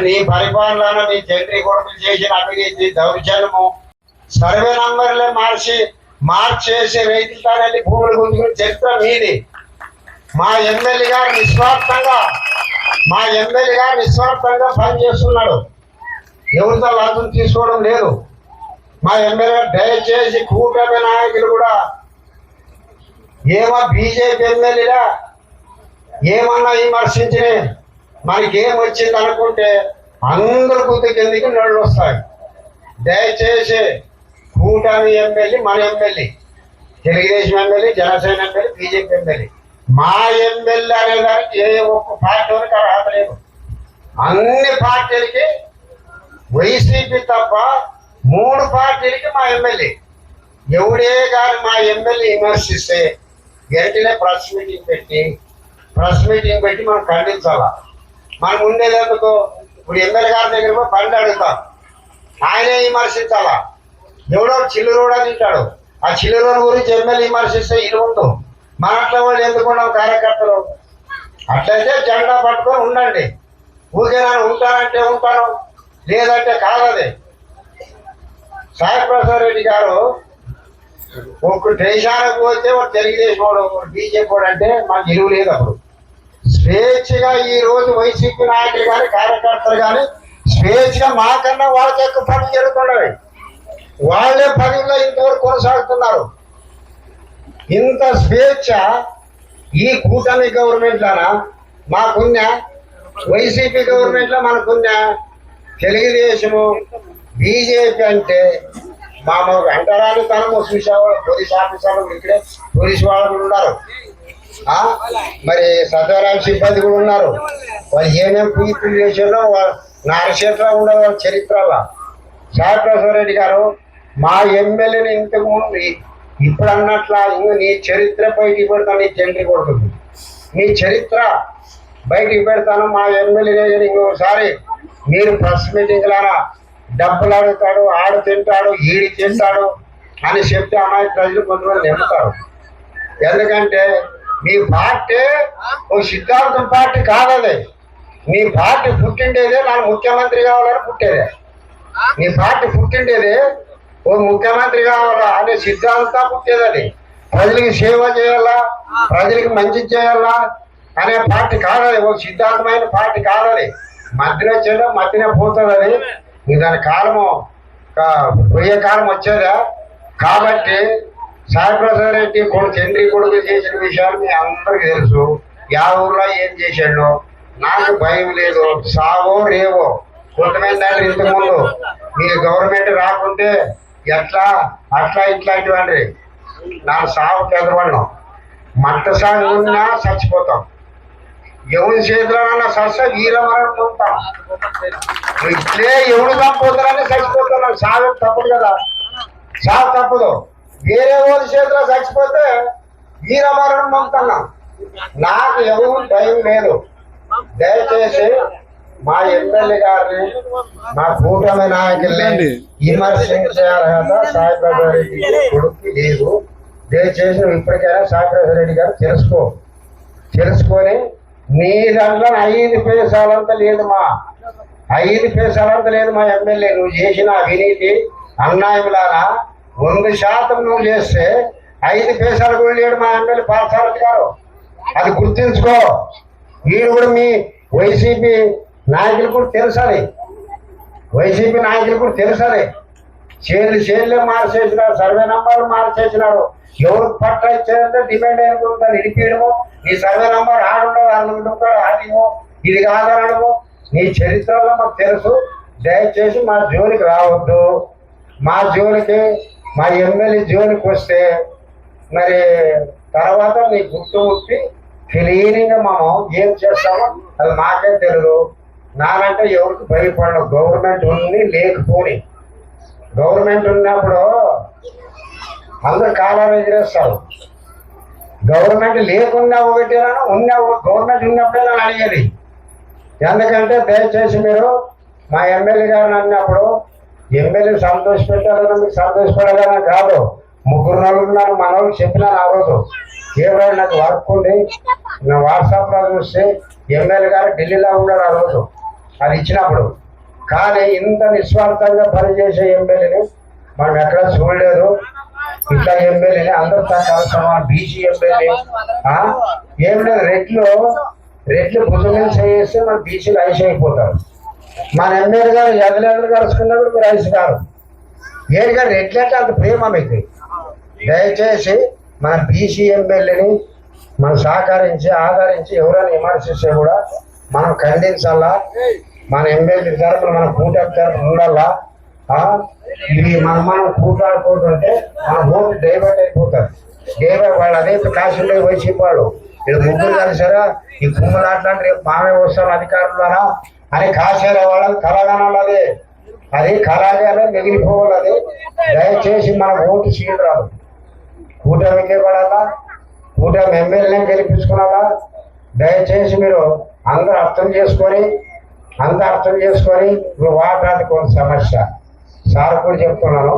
నీ పరిపాలనలో నీ తండ్రి కొడుకులు చేసిన అవినీతి దౌర్జన్యము సర్వే నంబర్లే మార్చి మార్చేసి రైతులతో వెళ్ళి భూములు గుంజుకుని చరిత్ర మీది. మా ఎమ్మెల్యే గారు నిస్వార్థంగా మా ఎమ్మెల్యే గారు నిస్వార్థంగా పనిచేస్తున్నాడు. ఎవరితో లాభం తీసుకోవడం లేదు. మా ఎమ్మెల్యే గారు దయచేసి కూటమి నాయకులు కూడా ఏమో బీజేపీ ఎమ్మెల్యేలా ఏమన్నా విమర్శించినాయి మనకి ఏం వచ్చింది అనుకుంటే అందరు గుర్తు కిందకి నళ్ళు వస్తాయి. దయచేసి కూటమి ఎమ్మెల్యే మన MLA Telugu Desam MLA Janasena MLA BJP MLA మా ఎమ్మెల్యే అనే దానికి ఏ ఒక్క పార్టీ వరకు అర్హత లేదు. అన్ని పార్టీలకి వైసీపీ తప్ప మూడు పార్టీలకి మా ఎమ్మెల్యే. ఎవడే కానీ మా ఎమ్మెల్యే విమర్శిస్తే వెంటనే ప్రెస్ మీటింగ్ పెట్టి ప్రెస్ మీటింగ్ పెట్టి మనం ఖండించాలా? మనం ఉండేది ఎందుకు? ఇప్పుడు ఎమ్మెల్యే గారి దగ్గర పోయి బండి అడుగుతాం. ఆయనే విమర్శించాలా? ఎవడో చిల్లురోడా తింటాడు. ఆ చిల్లురోడు గురించి ఎమ్మెల్యే విమర్శిస్తే ఇల్లు ఉండు మన అట్లా వాళ్ళు ఎందుకున్నాం కార్యకర్తలు? అట్లయితే జెండా పట్టుకొని ఉండండి. ఊరికే నేను ఉంటానంటే ఉంటాను లేదంటే కాదది. సాయి ప్రసాద్ రెడ్డి గారు ఒక దేశానికి పోతే ఒక తెలుగుదేశం వాడు బీజేపీ అంటే మాకు ఇరువు లేదు అప్పుడు. స్వేచ్ఛగా ఈ రోజు వైసీపీ నాయకులు కానీ కార్యకర్తలు కానీ స్వేచ్ఛగా మాకన్నా వాళ్ళకి ఎక్కువ పనులు జరుగుతున్నవి వాళ్ళే పనుల్లో ఇంతవరకు కొనసాగుతున్నారు. ఇంత స్వేచ్ఛ ఈ కూటమి గవర్నమెంట్లోనా? మాకున్న. వైసీపీ గవర్నమెంట్లో మనకున్న. తెలుగుదేశము బీజేపీ అంటే మా వెంటరాని తనము చూసేవాళ్ళు పోలీస్ ఆఫీసర్లు ఇక్కడే పోలీస్ వాళ్ళు ఉన్నారు మరి సత్వరామ సిబ్బంది కూడా ఉన్నారు. వాళ్ళు ఏమేమి పూజలు చేశారో వాళ్ళ నారక్షేత్ర ఉండదు వాళ్ళ చరిత్రలో. సాయిప్రసాద్ రెడ్డి గారు మా ఎమ్మెల్యేని ఇంతకు ముందు ఇప్పుడు అన్నట్లా ఇంక నీ చరిత్ర బయటికి పెడతాను నీ తండ్రి కొడుతుంది. నీ చరిత్ర బయటికి పెడతాను మా ఎమ్మెల్యే ఇంకోసారి మీరు ప్రెస్ మీటింగ్లారా డబ్బులు అడుగుతాడు ఆడు తింటాడు ఈడి తింటాడు అని చెప్తే అమ్మాయి ప్రజలు కొంతమంది నమ్ముతారు. ఎందుకంటే మీ పార్టీ ఓ సిద్ధాంతం పార్టీ కాదది. మీ పార్టీ పుట్టిండేదే నాకు ముఖ్యమంత్రి కావాలని పుట్టేదే. మీ పార్టీ పుట్టిండేది ఓ ముఖ్యమంత్రి కావాలా అనే సిద్ధాంతం పుట్టేది అది ప్రజలకి సేవ చేయాలా? ప్రజలకి మంచి చేయాలా? అనే పార్టీ కాదది. ఒక సిద్ధాంతమైన పార్టీ కాదది. మధ్యలో వచ్చేదో మధ్యనే పోతుంది అది మీ దాని కాలము పోయే కాలం వచ్చేదా? కాబట్టి సాయిప్రసాద్ రెడ్డి కొడుకు తండ్రి కొడుకు చేసిన విషయాలు మీ అందరికీ తెలుసు. యా ఊర్లో ఏం చేశాడు? నాకు భయం లేదు. సావో రేవో. కొంతమంది అంటే ఇంతకుముందు మీరు గవర్నమెంట్ రాకుంటే ఎట్లా అట్లా ఇట్లాంటివండి నా సాగు పెద్దవాళ్ళం మంట సాగు ఉన్నా చచ్చిపోతాం. ఎవరి చేతిలోనన్నా సస్త వీరమరణం పొందుతాం. ఇట్లే ఎవడు చంపుతారని చచ్చిపోతున్నాం సాగు తప్పదు కదా. సాగు తప్పదు. వేరే వాళ్ళ చేతిలో చచ్చిపోతే వీరమరణం పొందుతున్నాం నాకు ఎవరు భయం లేదు. దయచేసి మా ఎమ్మెల్యే గారిని మా కూటమి నాయకుల్ని విమర్శించే అర్హత సాయిప్రసాద్ రెడ్డి కొడుకు లేదు దయచేసి ఇప్పటికైనా సాయిప్రసాద్ రెడ్డి గారు తెలుసుకో. తెలుసుకొని నీ దాంట్లో ఐదు పేసాలంత లేదు మా. ఐదు పేసాలంత లేదు మా ఎమ్మెల్యే. నువ్వు చేసిన అవినీతి అన్యాయంలాగా వంద శాతం నువ్వు చేస్తే ఐదు పేసాలు కూడా లేడు మా ఎమ్మెల్యే పాఠశాల గారు. అది గుర్తించుకో. వీడు కూడా మీ వైసీపీ నాయకులు కూడా తెలుసాలి వైసీపీ నాయకులు కూడా తెలుసాలి షేర్లు షేర్లే మార్చేసినారు సర్వే నంబర్లు మార్చేసినాడు ఎవరికి పట్ల ఇచ్చారంటే డిమాండ్ అనుకుంటారు ఇడిపేయడము నీ సర్వే నంబర్ ఆడుండవు అనుకుంటాడు ఆడిమో ఇది కాదనడము. నీ చరిత్రలో మాకు తెలుసు. దయచేసి మా జోలికి రావద్దు. మా జోలికి మా ఎమ్మెల్యే జోలికి వస్తే మరి తర్వాత నీ గుర్తు ముట్టి క్లీనింగ్గా మనం ఏం చేస్తామో అది మాకే తెలియదు నానంటే ఎవరికి భయపడదు గవర్నమెంట్ ఉంది లేకపోని. గవర్నమెంట్ ఉన్నప్పుడు అందరు కాలాలు ఎగిరేస్తారు. గవర్నమెంట్ లేకున్నా ఒకటేనా ఉన్న గవర్నమెంట్ ఉన్నప్పుడే నన్ను అడిగేది. ఎందుకంటే దయచేసి మీరు మా ఎమ్మెల్యే గారు అన్నప్పుడు ఎమ్మెల్యే సంతోష పెట్టాలని మీకు సంతోషపడాలని కాదు. ముగ్గురు నలుగురు నన్ను మన వాళ్ళు చెప్పినాను ఆ రోజు. ఏమైనా నాకు వర్క్ ఉంది నా వాట్సాప్లో చూస్తే ఎమ్మెల్యే గారు ఢిల్లీలో ఉన్నాడు ఆ రోజు. అది ఇచ్చినప్పుడు. కానీ ఇంత నిస్వార్థంగా పనిచేసే ఎమ్మెల్యేని మనం ఎక్కడ చూడలేదు. ఇట్లా ఎమ్మెల్యేని అందరితో కలిసిన బీసీ ఎమ్మెల్యే ఏం లేదు రెట్లు రెట్లు భుజం చేస్తే మన బీసీలు ఐస్ అయిపోతారు మన ఎమ్మెల్యే గారు ఎదలేదలు కలుసుకున్నప్పుడు మీరు ఐస్ గారు ఎట్లంటే అంత ప్రేమ మీకు దయచేసి మన బీసీ ఎమ్మెల్యేని మనం సహకరించి ఆదరించి ఎవరైనా విమర్శిస్తే కూడా మనం ఖండించాలా? మన ఎమ్మెల్యే తరపున మన కూటమి తరపున ఉండాలా? ఇవి మనం మనం కూటాడుకుంటుంటే మన ఓటు డైవర్ట్ అయిపోతారు. డైవర్ట్ వాళ్ళు అదే కాశీలో వైసీపీ వాళ్ళు ఇక్కడ ముగ్గురు కలిసారా? ఈ కుమ్మలాట్లాంటి రేపు మామే వస్తారు అధికారులు ద్వారా అని కాసేరే వాళ్ళని కలగనాలి అదే అది కళాగానే మిగిలిపోవాలి దయచేసి మనం ఓటు చేయరాదు రాదు. కూటమికే పడాలా? కూటమి ఎమ్మెల్యేని గెలిపించుకున్నారా దయచేసి మీరు అందరూ అర్థం చేసుకొని అందరూ అర్థం చేసుకొని ఇప్పుడు వాటాది కొంత సమస్య. సార్ కూడా చెప్తున్నాను.